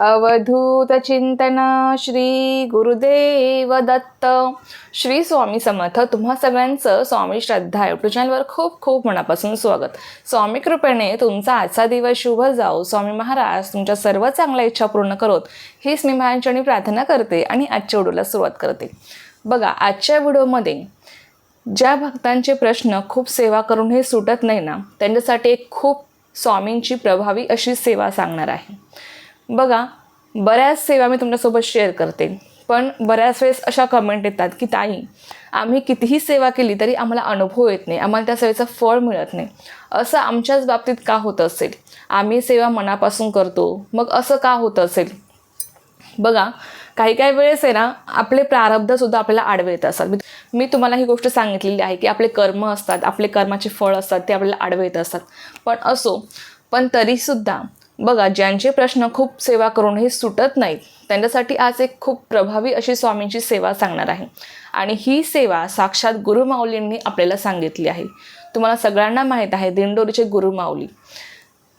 अवधूत चिंतन श्री गुरुदेव दत्त. श्री स्वामी समर्थ. तुम्हा सगळ्यांचं स्वामी श्रद्धा युट्यूब चॅनलवर खूप खूप मनापासून स्वागत. स्वामी कृपेने तुमचा आजचा दिवस शुभ जाऊ स्वामी महाराज तुमच्या सर्व चांगल्या इच्छा पूर्ण करोत. हीच मी महाराजांनी प्रार्थना करते आणि आजच्या व्हिडिओला सुरुवात करते. बघा आजच्या व्हिडिओमध्ये ज्या भक्तांचे प्रश्न खूप सेवा करून हे सुटत नाही ना त्यांच्यासाठी एक खूप स्वामींची प्रभावी अशी सेवा सांगणार आहे. बघा बऱ्याच सेवा मी तुमच्यासोबत शेअर करते पण बऱ्याच वेळेस अशा कमेंट येतात की ताई आम्ही कितीही सेवा केली तरी आम्हाला अनुभव येत नाही आम्हाला त्या सेवेचं फळ मिळत नाही. असं आमच्याच बाबतीत का होत असेल? आम्ही सेवा मनापासून करतो मग असं का होत असेल? बघा काही काही वेळेस आहे ना आपले प्रारब्धसुद्धा आपल्याला आडवे येत असतात. मी- मी तुम्हाला ही गोष्ट सांगितलेली आहे की आपले कर्म असतात आपले कर्माचे फळ असतात ते आपल्याला आडवे येत असतात. पण असो पण तरीसुद्धा बघा ज्यांचे प्रश्न खूप सेवा करूनही सुटत नाहीत त्यांच्यासाठी आज एक खूप प्रभावी अशी स्वामींची सेवा सांगणार आहे. आणि ही सेवा साक्षात गुरुमाऊलींनी आपल्याला सांगितली आहे. तुम्हाला सगळ्यांना माहीत आहे दिंडोरीचे गुरुमाऊली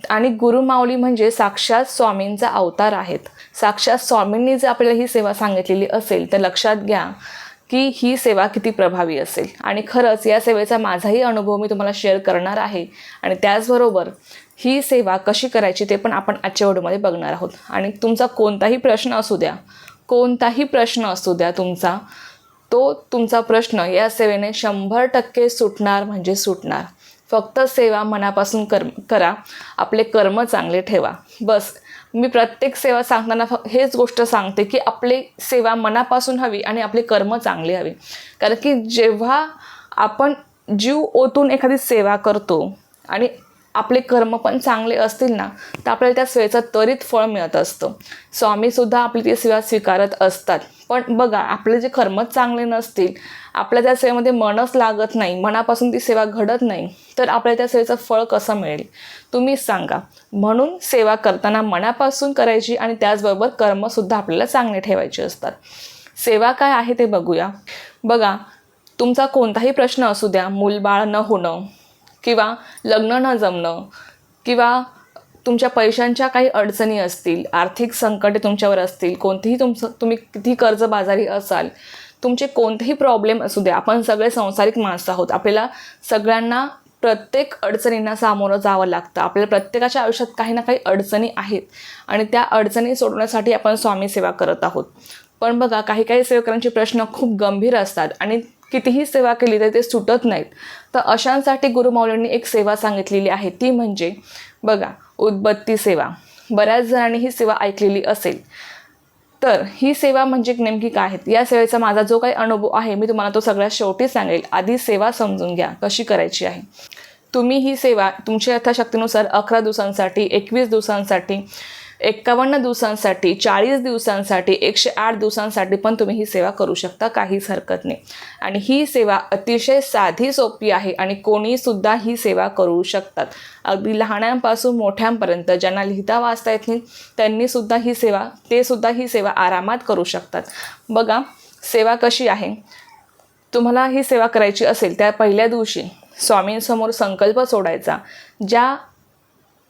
आणि गुरुमाऊली म्हणजे साक्षात स्वामींचा अवतार आहेत. साक्षात स्वामींनी जर आपल्याला ही सेवा सांगितलेली असेल तर लक्षात घ्या की ही सेवा किती प्रभावी असेल. आणि खरंच या सेवेचा माझाही अनुभव मी तुम्हाला शेअर करणार आहे. आणि त्याचबरोबर ही सेवा कशी करायची ते पण आपण आजच्या व्हिडिओमध्ये बघणार आहोत. आणि तुमचा कोणताही प्रश्न असू द्या कोणताही प्रश्न असू द्या तुमचा तो तुमचा प्रश्न या सेवेने शंभर टक्के सुटणार म्हणजे सुटणार. फक्त सेवा मनापासून कर्म करा. आपले कर्म चांगले ठेवा. बस. मी प्रत्येक सेवा सांगताना फ हेच गोष्ट सांगते की आपली सेवा मनापासून हवी आणि आपले कर्म चांगले हवे. कारण की जेव्हा आपण जीव ओतून एखादी सेवा करतो आणि आपले कर्म पण चांगले असतील ना तर आपल्याला त्या सेवेचं त्वरित फळ मिळत असतं. स्वामीसुद्धा आपली ती सेवा स्वीकारत असतात. पण बघा आपले जे कर्मच चांगले नसतील आपल्या त्या सेवेमध्ये मनच लागत नाही मनापासून ती सेवा घडत नाही तर आपल्या त्या सेवेचं फळ कसं मिळेल? तुम्हीच सांगा. म्हणून सेवा करताना मनापासून करायची आणि त्याचबरोबर कर्मसुद्धा आपल्याला चांगले ठेवायचे असतात. सेवा काय आहे ते बघूया. बघा तुमचा कोणताही प्रश्न असू द्या मूलबाळ न होणं किंवा लग्न न जमणं किंवा तुमच्या पैशांच्या काही अडचणी असतील आर्थिक संकटे तुमच्यावर असतील कोणतेही तुमचं तुम्ही किती कर्जबाजारी असाल तुमचे कोणतेही प्रॉब्लेम असू द्या आपण सगळे संसारिक माणसं आहोत. आपल्याला सगळ्यांना प्रत्येक अडचणींना सामोरं जावं लागतं. आपल्याला प्रत्येकाच्या आयुष्यात काही ना काही अडचणी आहेत आणि त्या अडचणी सोडवण्यासाठी आपण स्वामी सेवा करत आहोत. पण बघा काही काही सेवकांचे प्रश्न खूप गंभीर असतात आणि कितीही सेवा केली तरी ते सुटत नाहीत. तर अशांसाठी गुरुमाऊलींनी एक सेवा सांगितलेली आहे. ती म्हणजे बघा उदबत्ती सेवा. बऱ्याच जणांनी ही सेवा ऐकलेली असेल. तर ही सेवा म्हणजे नेमकी काय आहेत या सेवेचा माझा जो काही अनुभव आहे मी तुम्हाला तो सगळ्यात शेवटी सांगेल. आधी सेवा समजून घ्या कशी करायची आहे. तुम्ही ही सेवा तुमच्या यथाशक्तीनुसार अकरा दिवसांसाठी एकवीस दिवसांसाठी एक्कावन्न दिवसांसाठी चाळीस दिवसांसाठी एकशे आठ दिवसांसाठी पण तुम्ही ही सेवा करू शकता काहीच हरकत नाही. आणि ही सेवा अतिशय साधी सोपी आहे आणि कोणीसुद्धा ही सेवा करू शकतात. अगदी लहानांपासून मोठ्यांपर्यंत ज्यांना लिहिता वाचता येत नाही त्यांनीसुद्धा ही सेवा ते सुद्धा ही सेवा आरामात करू शकतात. बघा सेवा कशी आहे? तुम्हाला ही सेवा करायची असेल त्या पहिल्या दिवशी स्वामींसमोर संकल्प सोडायचा ज्या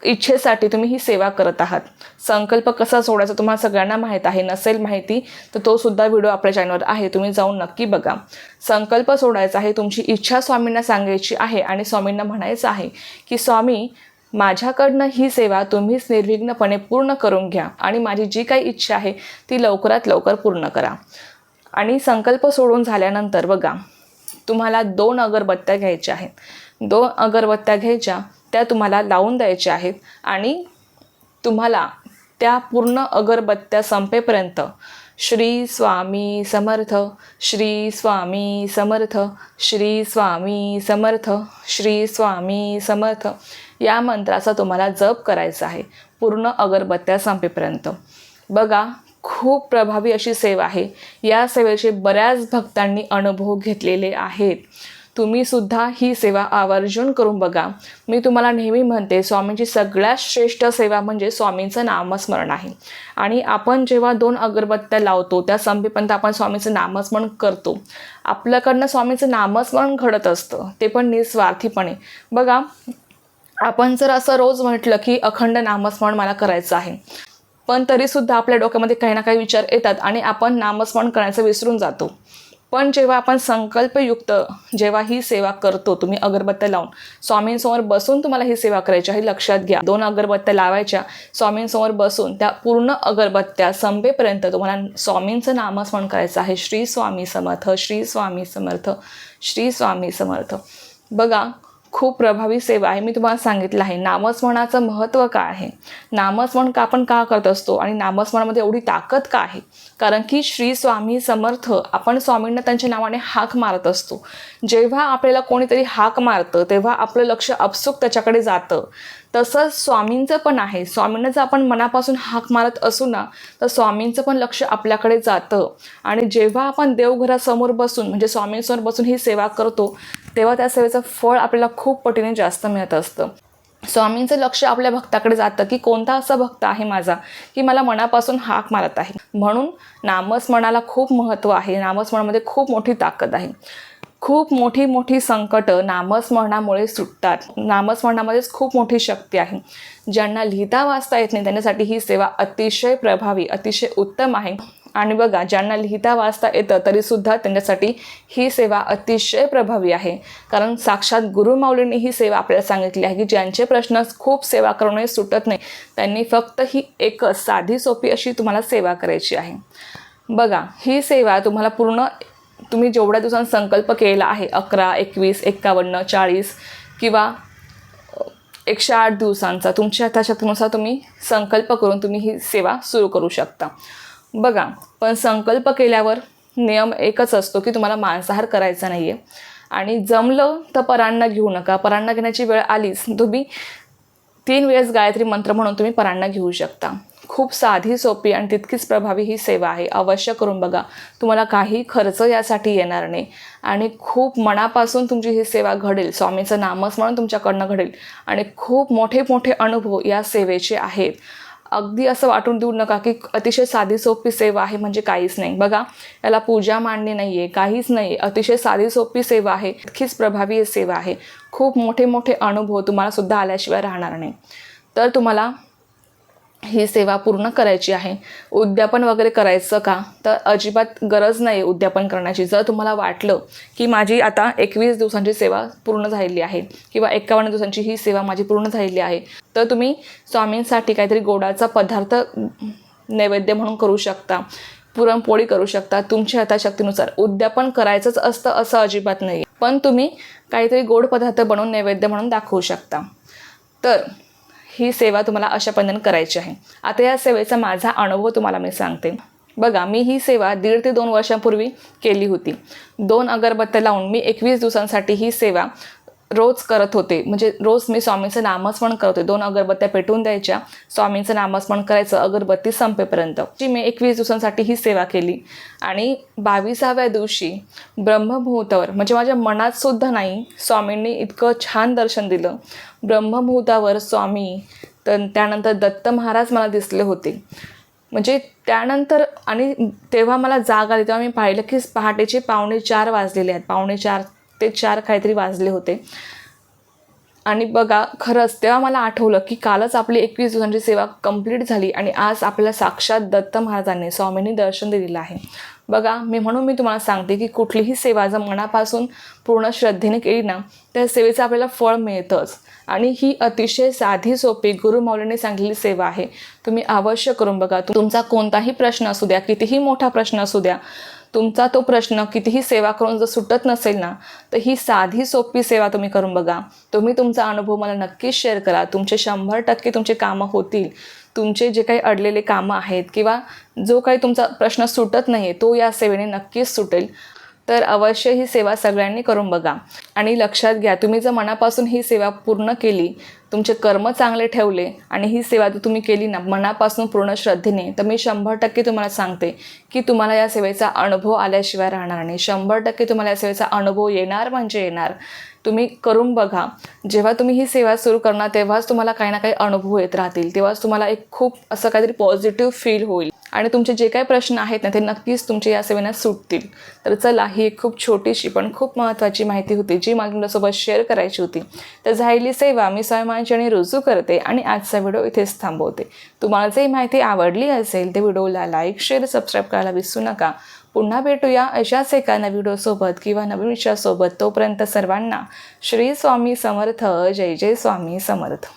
इच्छेसाठी तुम्ही ही सेवा करत आहात. संकल्प कसा सोडायचा तुम्हाला सगळ्यांना माहीत आहे. नसेल माहिती तर तो सुद्धा व्हिडिओ आपल्या चॅनलवर आहे. तुम्ही जाऊन नक्की बघा. संकल्प सोडायचा आहे. तुमची इच्छा स्वामींना सांगायची आहे आणि स्वामींना म्हणायचं आहे की स्वामी माझ्याकडनं ही सेवा तुम्हीच निर्विघ्नपणे पूर्ण करून घ्या आणि माझी जी काही इच्छा आहे ती लवकरात लवकर पूर्ण करा. आणि संकल्प सोडून झाल्यानंतर बघा तुम्हाला दोन अगरबत्त्या घ्यायच्या आहेत. दोन अगरबत्त्या घ्यायच्या. त्या तुम्हाला लावून द्यायच्या आहेत. आणि तुम्हाला त्या पूर्ण अगरबत्त्या संपेपर्यंत श्री स्वामी समर्थ श्री स्वामी समर्थ श्री स्वामी समर्थ श्री स्वामी समर्थ या मंत्राचा तुम्हाला जप करायचा आहे. पूर्ण अगरबत्त्या संपेपर्यंत. बघा खूप प्रभावी अशी सेवा आहे. या सेवेचे बऱ्याच भक्तांनी अनुभव घेतलेले आहेत. तुम्ही सुद्धा ही सेवा आवर्जून करून बघा. मी तुम्हाला नेहमी म्हणते स्वामींची सगळ्यात श्रेष्ठ सेवा म्हणजे स्वामींचं नामस्मरण आहे. आणि आपण जेव्हा दोन अगरबत्त्या लावतो त्या संपेपर्यंत आपण स्वामीचं नामस्मरण करतो. आपल्याकडनं स्वामीचं नामस्मरण घडत असतं ते पण निस्वार्थीपणे. बघा आपण जर असं रोज म्हटलं की अखंड नामस्मरण मला करायचं आहे पण तरीसुद्धा आपल्या डोक्यामध्ये काही ना काही विचार येतात आणि आपण नामस्मरण करायचं विसरून जातो. पण जेव्हा आपण संकल्पयुक्त जेव्हा ही सेवा करतो तुम्ही अगरबत्त्या लावून स्वामींसमोर बसून तुम्हाला ही सेवा करायची आहे लक्षात घ्या. दोन अगरबत्त्या लावायच्या स्वामींसमोर बसून त्या पूर्ण अगरबत्त्या संपेपर्यंत तुम्हाला स्वामींचं नामस्मरण करायचं आहे. श्री स्वामी समर्थ श्री स्वामी समर्थ श्री स्वामी समर्थ. बघा खूप प्रभावी सेवा आहे. मी तुम्हाला सांगितलं आहे. नामस्मरणाचं महत्त्व काय आहे? नामस्मरण का आपण का करत असतो? आणि नामस्मरणामध्ये एवढी ताकद का आहे? कारण की श्री स्वामी समर्थ आपण स्वामींना त्यांच्या नावाने हाक मारत असतो. जेव्हा आपल्याला कोणीतरी हाक मारतं तेव्हा आपलं लक्ष अपसुक त्याच्याकडे जातं. तसंच स्वामींचं पण आहे. स्वामींना जर आपण मनापासून हाक मारत असू ना तर स्वामींचं पण लक्ष आपल्याकडे जातं. आणि जेव्हा आपण देवघरासमोर बसून म्हणजे स्वामींसमोर बसून ही सेवा करतो तेव्हा त्या सेवेचं फळ आपल्याला खूप पटीने जास्त मिळत असतं. स्वामींचं लक्ष आपल्या भक्ताकडे जातं की कोणता असा भक्त आहे माझा की मला मनापासून हाक मारत आहे. म्हणून नामस्मरणाला खूप महत्त्व आहे. नामस्मरणामध्ये खूप मोठी ताकद आहे. खूप मोठी मोठी संकटं नामस्मरणामुळे सुटतात. नामस्मरणामध्येच खूप मोठी शक्ती आहे. ज्यांना लिहिता वाचता येत नाही त्यांच्यासाठी ही सेवा अतिशय प्रभावी अतिशय उत्तम आहे. आणि बघा ज्यांना लिहिता वाचता येतं तरीसुद्धा त्यांच्यासाठी ही सेवा अतिशय प्रभावी आहे. कारण साक्षात गुरुमाऊलींनी ही सेवा आपल्याला सांगितली आहे की ज्यांचे प्रश्न खूप सेवा करूनही सुटत नाही त्यांनी फक्त ही एकच साधी सोपी अशी तुम्हाला सेवा करायची आहे. बघा ही सेवा तुम्हाला पूर्ण तुम्ही जेवढ्या दिवसांत संकल्प केला आहे अकरा एकवीस एक्कावन्न चाळीस किंवा एकशे आठ दिवसांचा तुमच्या यथाशक्तीनुसार तुम्ही संकल्प करून तुम्ही ही सेवा सुरू करू शकता. बघा पण संकल्प केल्यावर नियम एकच असतो की तुम्हाला मांसाहार करायचा नाही आहे आणि जमलं तर परांना घेऊ नका. परांना घेण्याची वेळ आलीच तुम्ही तीन वेळेस गायत्री मंत्र म्हणून तुम्ही परांना घेऊ शकता. खूप साधी सोपी आणि तितकीच प्रभावी ही सेवा आहे. अवश्य करून बघा. तुम्हाला काही खर्च यासाठी येणार नाही. आणि खूप मनापासून तुमची ही सेवा घडेल. स्वामीचं नामस्मरण तुमच्याकडनं घडेल. आणि खूप मोठे मोठे अनुभव या सेवेचे आहेत. अगदी असं वाटून देऊ नका की अतिशय साधी सोपी सेवा आहे म्हणजे काहीच नाही. बघा याला पूजा मांडणी नाही आहे काहीच नाही. अतिशय साधी सोपी सेवा आहे. इतकीच प्रभावी सेवा आहे. खूप मोठे मोठे अनुभव तुम्हाला सुद्धा आल्याशिवाय राहणार नाही. तर तुम्हाला ही सेवा पूर्ण करायची आहे. उद्यापन वगैरे करायचं का? तर अजिबात गरज नाही उद्यापन करण्याची. जर तुम्हाला वाटलं की माझी आता एकवीस दिवसांची सेवा पूर्ण झालेली आहे किंवा एकावन्न दिवसांची ही सेवा माझी पूर्ण झालेली आहे तर तुम्ही स्वामींसाठी काहीतरी गोडाचा पदार्थ नैवेद्य म्हणून करू शकता पुरणपोळी करू शकता. तुमच्या हाताशक्तीनुसार उद्यापन करायचंच असतं असं अजिबात नाही पण तुम्ही काहीतरी गोड पदार्थ बनवून नैवेद्य म्हणून दाखवू शकता. तर ही सेवा तुम्हाला अशा पद्धतीने करायची आहे. आता या सेवेचा माझा अनुभव तुम्हाला मी सांगते. बघा मी ही सेवा दीड ते दोन वर्षांपूर्वी केली होती. दोन अगरबत्त्या लावून मी एकवीस दिवसांसाठी ही सेवा रोज करत होते. म्हणजे रोज मी स्वामींचं नामस्मरण करत होते. दोन अगरबत्त्या पेटवून द्यायच्या. स्वामींचं नामस्मरण करायचं अगरबत्ती संपेपर्यंत. जी मी एकवीस दिवसांसाठी ही सेवा केली. आणि बावीसाव्या दिवशी ब्रह्ममुहूर्तावर म्हणजे माझ्या मनात सुद्धा नाही स्वामींनी इतकं छान दर्शन दिलं. ब्रह्ममुहूर्तावर स्वामी तर त्यानंतर दत्त महाराज मला दिसले होते. म्हणजे त्यानंतर आणि तेव्हा मला जाग आली. तेव्हा मी पाहिलं की पहाटेचे पावणे चार वाजलेले आहेत. पावणे चार ते चार काहीतरी वाजले होते. आणि बघा खरंच तेव्हा मला आठवलं की कालच आपली एकवीस दिवसांची सेवा कंप्लीट झाली आणि आज आपल्याला साक्षात दत्त महाराजांनी स्वामींनी दर्शन दिलेलं आहे. बघा मी म्हणून मी तुम्हाला सांगते की कुठलीही सेवा जर मनापासून पूर्ण श्रद्धेने केली ना त्या सेवेचं आपल्याला फळ मिळतंच. आणि ही अतिशय साधी सोपी गुरुमौलीने सांगितलेली सेवा आहे. तुम्ही अवश्य करून बघा. तुमचा कोणताही प्रश्न असू द्या कितीही मोठा प्रश्न असू द्या तुमचा तो प्रश्न कितीही सेवा करून जर सुटत नसेल ना तर ही साधी सोपी सेवा तुम्ही करून बघा. तुम्ही तुमचा अनुभव मला नक्कीच शेअर करा. तुमचे शंभर टक्के तुमचे कामं होतील. तुमचे जे काही अडलेले कामं आहेत किंवा जो काही तुमचा प्रश्न सुटत नाही आहे तो या सेवेने नक्कीच सुटेल. तर अवश्य ही सेवा सगळ्यांनी करून बघा. आणि लक्षात घ्या तुम्ही जर मनापासून ही सेवा पूर्ण केली तुमचे कर्म चांगले ठेवले आणि ही सेवा जर तुम्ही केली ना मनापासून पूर्ण श्रद्धेने तर मी शंभर टक्के तुम्हाला सांगते की तुम्हाला या सेवेचा अनुभव आल्याशिवाय राहणार नाही. शंभर टक्के तुम्हाला या सेवेचा अनुभव येणार म्हणजे येणार. तुम्ही करून बघा. जेव्हा तुम्ही ही सेवा सुरू करणार तेव्हाच तुम्हाला काही ना काही अनुभव येत राहतील. तेव्हाच तुम्हाला एक खूप असं काहीतरी पॉझिटिव्ह फील होईल. आणि तुमचे जे काही प्रश्न आहेत ना ते नक्कीच तुमच्या या सेवेनं सुटतील. तर चला ही एक खूप छोटीशी पण खूप महत्त्वाची माहिती होती जी मला तुमच्यासोबत शेअर करायची होती. तर झालेली सेवा मी आणि रुजू करते आणि आजचा व्हिडिओ इथेच थांबवते. तुम्हाला जी माहिती आवडली असेल ते व्हिडिओला लाईक शेअर सबस्क्राईब करायला विसरू नका. पुन्हा भेटूया अशाच एका नवीन व्हिडिओसोबत किंवा नवीन विषयासोबत. तोपर्यंत सर्वांना श्री स्वामी समर्थ जय जय स्वामी समर्थ.